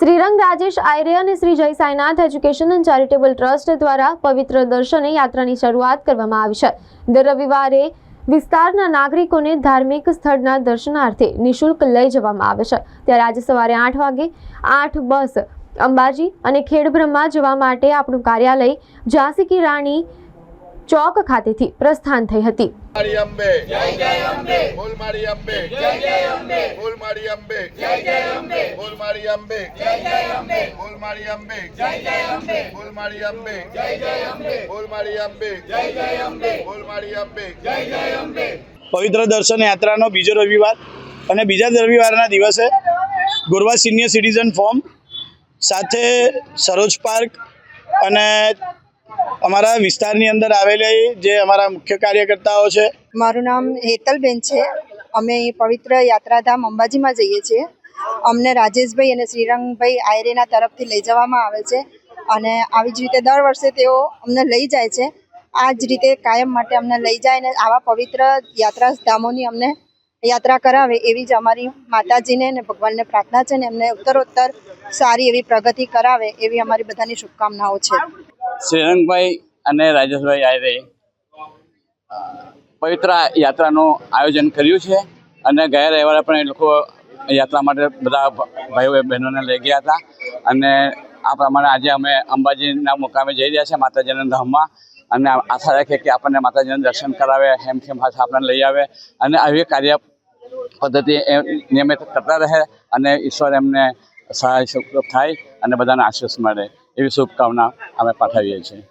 શ્રીરંગ રાજેશ આયરે અને Shri Jai Sainath education and charitable trust દ્વારા પવિત્ર દર્શને યાત્રાની શરૂઆત કરવામાં આવી છે. દર રવિવારે વિસ્તારના નાગરિકોને ધાર્મિક સ્થળના દર્શનાર્થે નિઃશુલ્ક લઈ જવામાં આવે છે. ત્યારે આજે સવારે આઠ વાગે આઠ બસ અંબાજી અને ખેડબ્રહ્મા જવા માટે આપણું કાર્યાલય ઝાંસી કી રાણી ચોક ખાતેથી પ્રસ્થાન થઈ હતી. મારી અંબે. જય જય અંબે. બોલ અંબે. જય જય અંબે. બોલ અંબે. જય જય અંબે. બોલ અંબે. જય જય અંબે. બોલ અંબે. જય જય અંબે. બોલ મારી અંબે. જય જય અંબે. બોલ મારી અંબે. જય જય અંબે. બોલ મારી અંબે. જય જય અંબે. પવિત્ર દર્શન યાત્રાનો બીજો રવિવાર અને બીજા રવિવારના દિવસે ગોરવા સિનિયર સિટીઝન ફોર્મ સાથે સરોજ પાર્ક અને અમારા વિસ્તારની અંદર આવેલી જે અમારા મુખ્ય કાર્યકર્તાઓ છે. મારું નામ હેતલબેન છે. અમે પવિત્ર યાત્રાધામ અંબાજીમાં જઈએ છીએ. અમને રાજેશભાઈ અને શ્રીરંગભાઈ આયરેના તરફથી લઈ જવામાં આવે છે અને આવી જ રીતે દર વર્ષે તેઓ અમને લઈ જાય છે. આ જ રીતે કાયમ માટે અમને લઈ જાય અને આવા પવિત્ર યાત્રા ધામોની અમને યાત્રા કરાવે એવી જ અમારી માતાજીને ને ભગવાનને પ્રાર્થના છે ને એમને ઉત્તરોત્તર સારી એવી પ્રગતિ કરાવે એવી અમારી બધાની શુભકામનાઓ છે. શ્રીરંગભાઈ અને રાજેશભાઈ આયરે પવિત્ર યાત્રાનું આયોજન કર્યું છે અને ગયા રવિવારે પણ એ લોકો યાત્રા માટે બધા ભાઈઓ બહેનોને લઈ ગયા હતા અને આ પ્રમાણે આજે અમે અંબાજીના મુકામે જઈ રહ્યા છીએ માતાજીના ધામમાં અને આશા રાખીએ કે આપણને માતાજીના દર્શન કરાવે હેમખેમ હાથ આપણને લઈ આવે અને આવી કાર્ય પદ્ધતિ નિયમિત કરતા રહે અને ઈશ્વર એમને સહાય સુખ થાય અને બધાને આશીષ મળે. એવી શુભકામના અમે પાઠવીએ છીએ